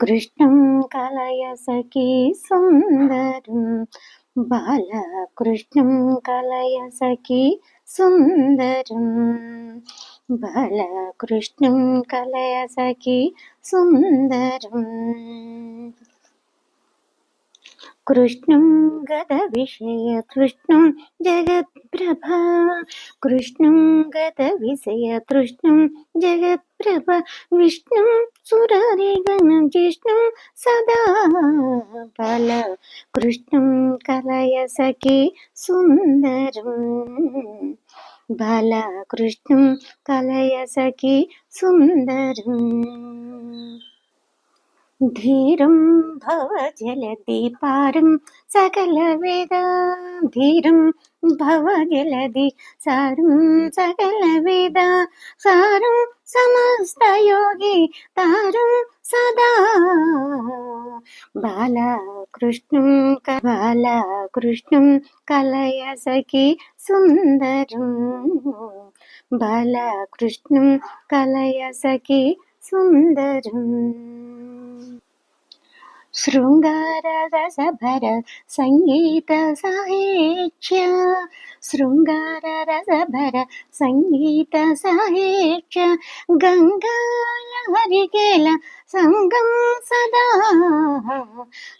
కృష్ణం కలయ సఖీ సుందరం. బాలకృష్ణం కలయ సఖీ సుందరం. బాలకృష్ణం కలయ సఖీ సుందరం. కృష్ణం గద విషయ కృష్ణం జగత్ప్రభ. కృష్ణం గద విషయ ప్రభ విష్ణు విష్ణుం సురరిగణం జిష్ణుం సదా బల కృష్ణం కలయ సఖి సుందరం బల కృష్ణం కలయ సఖి సుందరం ధీరం భవ జలదీపారం సకల వేద ధీరం భవ జలది సారం సకల వేద సారం సమస్త యోగి తారం సదా బాలకృష్ణం బాలకృష్ణం కలయ సఖి సుందరం శృంగారరసభర సంగీత సఖి శృంగారరసభర సంగీత సాహిత్య. శృంగారరసభర సంగీత సాహిత్య గంగాలహరికేల సంగం సదా.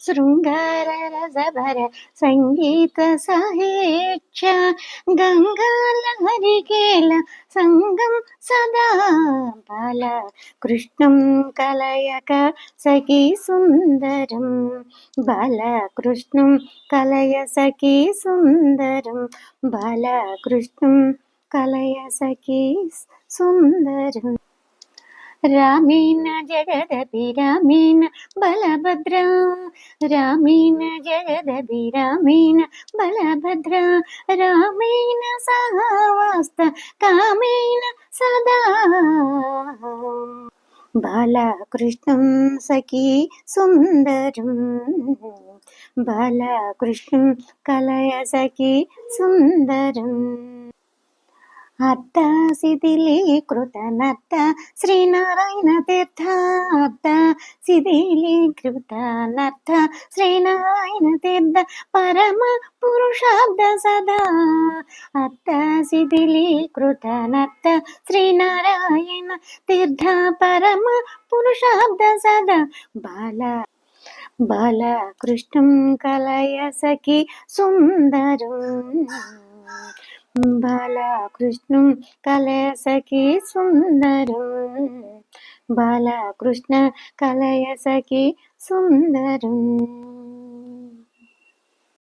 శృంగారరసభర సంగీత సాహిత్య గంగాలహరికేల సంగం సదా. బాల కృష్ణం కలయక సఖీ సుందరం. బాలకృష్ణం కలయ సఖీ సుందరం. బాలకృష్ణం కలయ సఖీ సుందరం. రామేణ జగదపి రామేణ బలభద్ర రామేణ జగదపి రామేణ బలభద్ర రామేణ సహవాస్త కామేణ సదా. బాలకృష్ణం సఖీ సుందరం బాలకృష్ణం కలయ సఖీ సుందరం. అత్త శిథిలీకృత నత్త శ్రీనారాయణ తీర్థ అత్త. శిథిలీకృత నత్త శ్రీనారాయణ తీర్థ పరమ పురుషాబ్ద సదా. అత్త శిథిలీకృత నత్త శ్రీనారాయణ తీర్థ పరమ పురుషాబ్ద సదా. బాల బాలకృష్ణం కలయ సఖి సుందరం. బాలకృష్ణం కలయసకి సుందరం. బాలకృష్ణ కలయసఖి సుందరం.